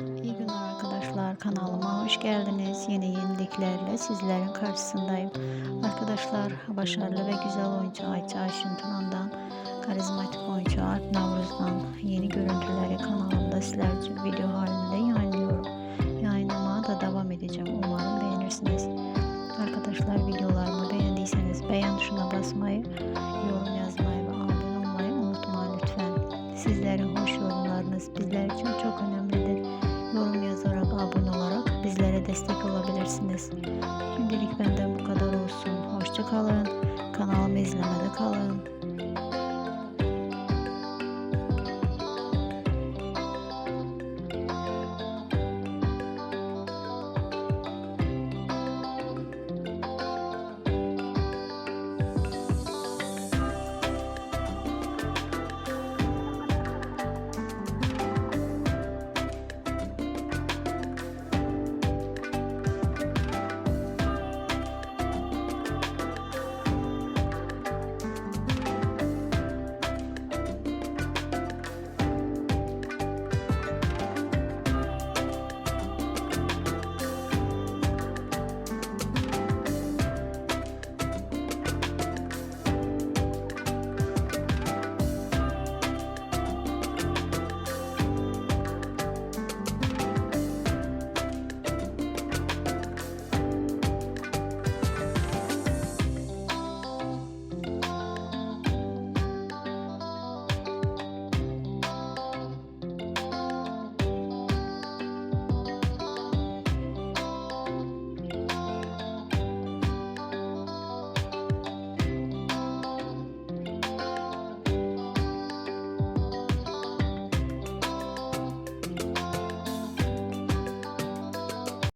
İyi günler arkadaşlar. Kanalıma hoş geldiniz. Yeni yeniliklerle sizlerin karşısındayım. Arkadaşlar başarılı ve güzel oyuncu Ayça Ayşin karizmatik oyuncu Alp Navruz'dan yeni görüntüleri kanalımda sizler için video halinde yayınlıyorum. Yayınlamaya da devam edeceğim. Umarım beğenirsiniz. Arkadaşlar videolarımı beğendiyseniz beğen tuşuna basmayı, Sizlerin hoş yorumlarınız bizler için çok önemlidir. Yorum yazarak, abone olarak bizlere destek olabilirsiniz. Şimdilik benden bu kadar olsun. Hoşça kalın. Kanalımı izlemede kalın.